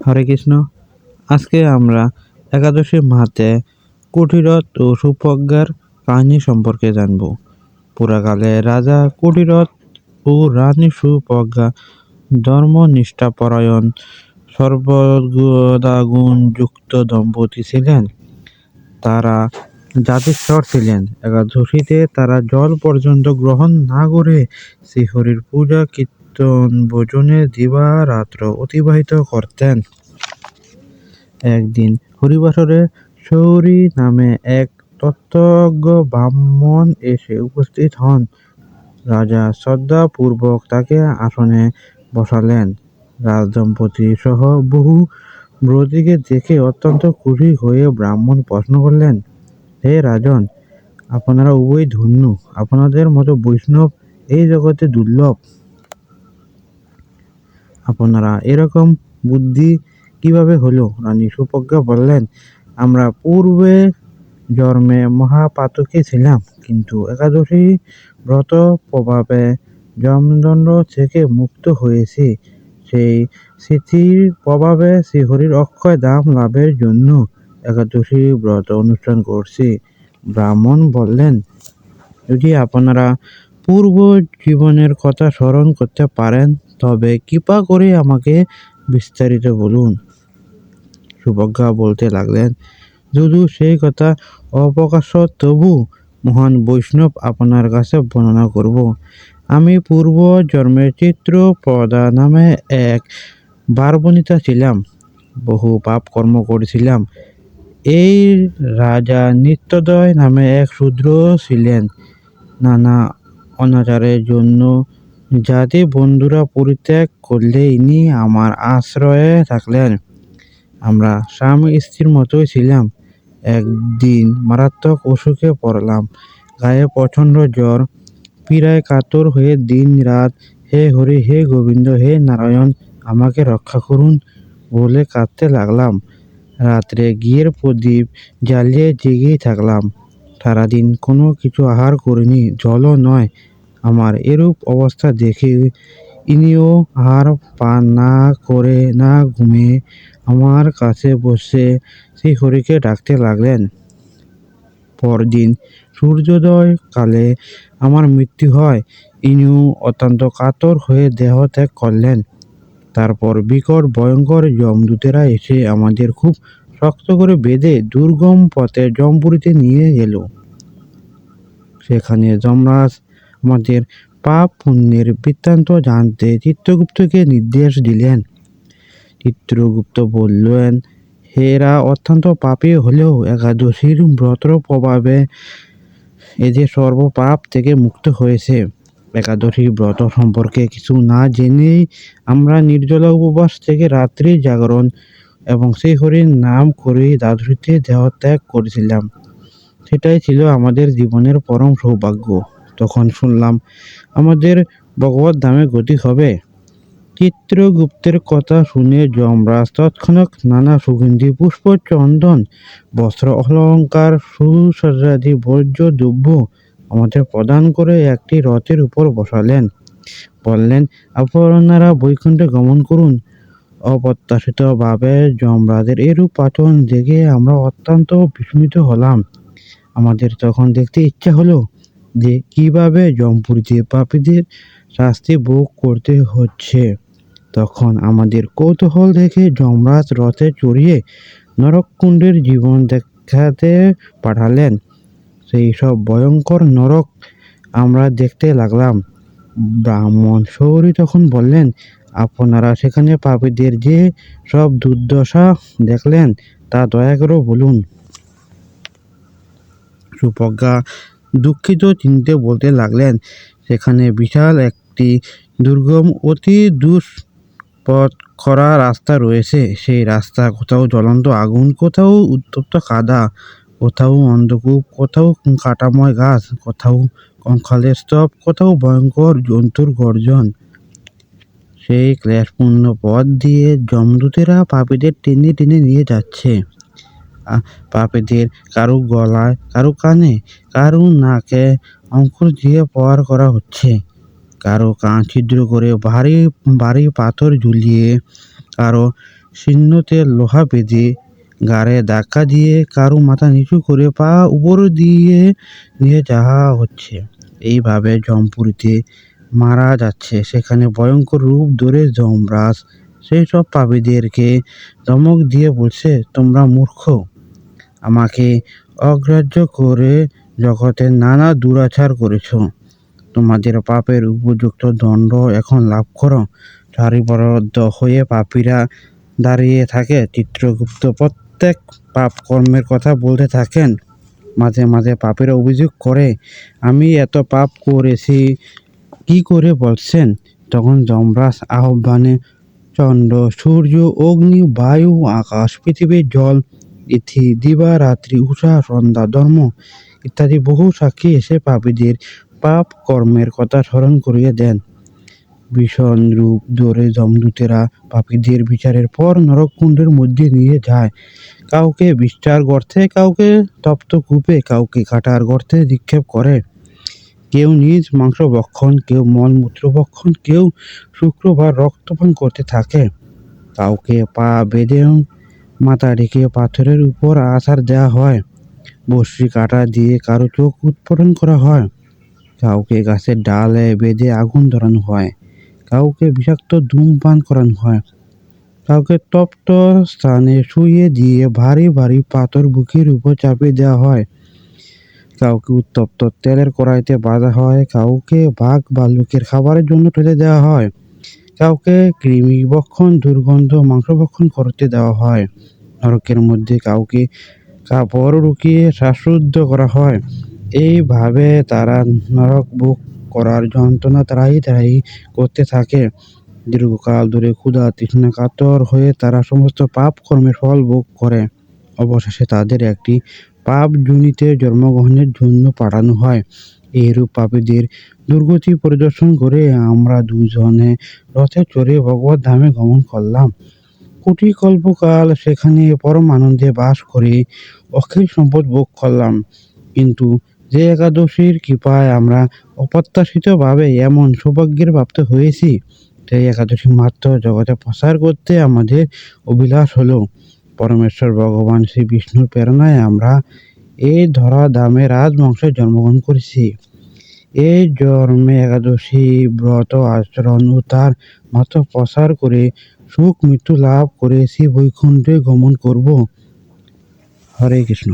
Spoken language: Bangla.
হরে কৃষ্ণ। আজকে আমরা একাদশী মাহাতে কুটিরথ ও সুপ্রজ্ঞার কাহিনী সম্পর্কে জানব। পুরাকালে রাজা কুটিরথ ও রানী সুপ্রজ্ঞা ধর্মনিষ্ঠাপরায়ণ সর্বদা গুণযুক্ত দম্পতি ছিলেন। তারা জাতিস্বর ছিলেন। একাদশীতে তারা জল পর্যন্ত গ্রহণ না করে শ্রীহরির পূজা কীর্তন ভোজনে দিবারাত্র অতিবাহিত করতেন। একদিন হরিবাসরে সৌরী নামে এক তত্ত্বজ্ঞ ব্রাহ্মণ এসে উপস্থিত হন। রাজা শ্রদ্ধাপূর্বক তাকে আসনে বসালেন। রাজদম্পতি সহ বহু ব্রতীকে দেখে অত্যন্ত খুশি হয়ে ব্রাহ্মণ প্রশ্ন করলেন, হে রাজন, আপনারা উভয় ধন্য। আপনাদের মতো বৈষ্ণব এই জগতে দুর্লভ। আপনারা এরকম বুদ্ধি কীভাবে হলো? রানী সুপ্রজ্ঞা বললেন, আমরা পূর্বে জন্মে মহাপাতকে ছিলাম, কিন্তু একাদশী ব্রত প্রভাবে জমদণ্ড থেকে মুক্ত হয়েছি। সেই স্মৃতির প্রভাবে শ্রীহরির অক্ষয় দাম লাভের জন্য একাদশী ব্রত অনুষ্ঠান করছি। ব্রাহ্মণ বললেন, যদি আপনারা পূর্ব জীবনের কথা স্মরণ করতে পারেন তবে কৃপা করে আমাকে বিস্তারিত বলুন। সুভজ্ঞা বলতে লাগলেন যদু সেই কথা অপ্রকাশ্য তবু মহান বৈষ্ণব আপনার কাছে বর্ণনা করব। আমি পূর্ব জন্মের চিত্রপ্রদা নামে এক বারবনিতা ছিলাম, বহু পাপ কর্ম করেছিলাম। এই রাজা নিত্যদয় নামে এক শূদ্র ছিলেন। নানা অনাচারের জন্য জাতি বন্ধুরা পরিত্যাগ করলে ইনি আমার আশ্রয়ে থাকলেন। আমরা স্বামী স্ত্রীর মতোই ছিলাম। একদিন মারাত্মক অসুখে পড়লাম। গায়ে প্রচণ্ড জ্বর, পীড়ায় কাতর হয়ে দিন রাত হে হরি, হে গোবিন্দ, হে নারায়ণ, আমাকে রক্ষা করুন বলে কাঁদতে লাগলাম। রাত্রে ঘিয়ের প্রদীপ জ্বালিয়ে জেগেই থাকলাম। সারাদিন কোনো কিছু আহার করিনি, জলও নয়। আমার এরূপ অবস্থা দেখে ইনিও আহার পান না করে না ঘুমিয়ে আমার কাছে বসে সেই হরিকে ডাকতে লাগলেন। পরদিন সূর্যোদয় কালে আমার মৃত্যু হয়, ইনিও অত্যন্ত কাতর হয়ে দেহ ত্যাগ করলেন। তারপর বিকট ভয়ঙ্কর যমদূতেরা এসে আমাদের খুব শক্ত করে বেঁধে দুর্গম পথে জমপুরিতে নিয়ে গেল। সেখানে যমরাজ আমাদের পাপ পুণ্যের বৃত্তান্ত জানতে চিত্রগুপ্তকে নির্দেশ দিলেন। চিত্রগুপ্ত বললেন, হেরা অত্যন্ত পাপী হলেও একাদশীর ব্রতর প্রভাবে এদের সর্বপাপ থেকে মুক্ত হয়েছে একাদশী ব্রত সম্পর্কে কিছু না জেনেই আমরা নির্জলা উপবাস থেকে রাত্রি জাগরণ এবং সেই হরির নাম করে দ্বাদশীতে দেহত্যাগ করেছিলাম। সেটাই ছিল আমাদের জীবনের পরম সৌভাগ্য। তখন শুনলাম, আমাদের ভগবত ধামে গতি হবে? চিত্রগুপ্তের কথা শুনে যমরাজ তৎক্ষণাৎ নানা সুগন্ধি, পুষ্প, চন্দন, বস্ত্র, অলঙ্কার, সুসজ্জাদি, বর্জ্য, দ্রব্য আমাদের প্রদান করে একটি রথের উপর বসালেন। বললেন, আপনারা বৈকুণ্ঠে গমন করুন। অপ্রত্যাশিতভাবে যমরাজের এরূপ আচরণ দেখে আমরা অত্যন্ত বিস্মিত হলাম। আমাদের তখন দেখতে ইচ্ছা হলো যে কীভাবে জমপুরিতে পাপীদের শাস্তি ভোগ করতে হচ্ছে। তখন আমাদের কৌতূহল দেখে যমরাজ রথে চড়িয়ে নরককুণ্ডের জীবন দেখাতে পাঠালেন। সেই সব ভয়ঙ্কর নরক আমরা দেখতে লাগলাম। ব্রাহ্মণ সৌরী তখন বললেন, আপনারা সেখানে পাপীদের যে সব দুর্দশা দেখলেন, তা দয়া করে বলুন। সুপ্রজ্ঞা দুঃখিত চিনতে বলতে লাগলেন। সেখানে বিশাল একটি দুর্গম, অতি দুষ্পথ খরা রাস্তা রয়েছে। সেই রাস্তা কোথাও জ্বলন্ত আগুন, কোথাও উত্তপ্ত কাদা, কোথাও অন্ধকূপ, কোথাও কাটাময় গাছ, কোথাও কঙ্কালের স্তব, কোথাও ভয়ঙ্কর জন্তুর গর্জন। সেই ক্লেশপূর্ণ পথ দিয়ে যমদূতেরা পাপীদের টেনে টেনে নিয়ে যাচ্ছে। পাপীদের কারও গলায়, কারও কানে, কারও নাকে অঙ্কুর দিয়ে প্রহার করা হচ্ছে। কারও কান ছিদ্র করে ভারী ভারী পাথর ঝুলিয়ে কারও শূন্যতে লোহা বেঁধে গাড়ে ধাক্কা দিয়ে কারও মাথা নিচু করে পা উপর দিয়ে নিয়ে যাওয়া হচ্ছে। এইভাবে জমপুরিতে মারা যাচ্ছে। সেখানে ভয়ঙ্কর রূপ ধরে যমরাজ। সেই সব পাপীদেরকে ধমক দিয়ে বলছে, তোমরা মূর্খ। আমাকে অগ্রাহ্য করে জগতের নানা দুরাচার করেছ। তোমাদের পাপের উপযুক্ত দণ্ড এখন লাভ করো। সারিবদ্ধ হয়ে পাপীরা দাঁড়িয়ে থাকে। চিত্রগুপ্ত প্রত্যেক পাপ কর্মের কথা বলতে থাকেন। মাঝে মাঝে পাপের অভিযোগ করে, আমি এত পাপ করেছি, কি করে বলছেন? তখন যমরাজ আহ্বানে, চন্দ্র, সূর্য, অগ্নি, বায়ু, আকাশ, পৃথিবীর জল ইথি দিবা রাত্রি উষা সন্ধ্যা ধর্ম ইত্যাদি বহু সাক্ষী এসে পাপীদের পাপ কর্মের কথা স্মরণ করিয়ে দেন। ভীষণ রূপ ধরে জমদূতেরা পাপীদের বিচারের পর নরককুণ্ডের মধ্যে নিয়ে যায়। কাউকে বিষ্ঠার গর্তে, কাউকে তপ্ত কূপে, কাউকে কাটার গর্তে নিক্ষেপ করে। কেউ নিজ মাংস ভক্ষণ, কেউ মলমূত্র ভক্ষণ, কেউ শুক্রবার রক্তপান করতে থাকে। কাউকে পা বেঁধে মাথা ঢেকে পাথরের উপর আছাড় দেওয়া হয়। বসি কাটা দিয়ে কারও চোখ উৎপাদন করা হয়। কাউকে গাছের ডালে বেঁধে আগুন ধরানো হয়। কাউকে বিষাক্ত ধূমপান করানো হয়। কাউকে তপ্ত স্থানে শুয়ে দিয়ে ভারী ভারী পাথর বুকের উপর চাপিয়ে দেওয়া হয়। কাউকে উত্তপ্ত তেলের কড়াইতে বাঁধা হয়। কাউকে বাঘ ভাল্লুকের খাবারের জন্য ফেলে দেওয়া হয়। কাউকে কৃমি ভক্ষণ দুর্গন্ধ, মাংস ভক্ষণ করতে দেওয়া হয়। নরকের মধ্যে কাউকে কাপড় রুকিয়ে শ্বাসরুদ্ধ করা হয়। এইভাবে তারা নরক ভোগ করার যন্ত্রণা তারাই তারাই করতে থাকে। দীর্ঘকাল ধরে ক্ষুধা, তৃষ্ণা, কাতর হয়ে তারা সমস্ত পাপ কর্মের ফল ভোগ করে। অবশেষে তাদের একটি পাপ জুনিতে জন্মগ্রহণের জন্য পাঠানো হয়। এইরূপ পাপীদের দুর্গতি পরিদর্শন করে আমরা দুজনে রথে চড়ে ভগবত ধামে গমন করলাম। কোটি কল্পকাল সেখানে পরম আনন্দে বাস করে অখিল সম্পদ ভোগ করলাম। কিন্তু যে একাদশীর কৃপায় আমরা অপ্রত্যাশিতভাবে এমন সৌভাগ্যের প্রাপ্ত হয়েছি, সেই একাদশী মাত্র জগতে প্রসার করতে আমাদের অভিলাষ হলো। পরমেশ্বর ভগবান শ্রী বিষ্ণুর প্রেরণায় আমরা এই ধরা দামে রাজবংশে জন্মগ্রহণ করেছি। এই জন্মে একাদশী ব্রত আচরণ ও তার মাত্র প্রসার করে সুখ মৃত্যু লাভ করে শ্রী বৈকুণ্ঠে গমন করব। হরে কৃষ্ণ।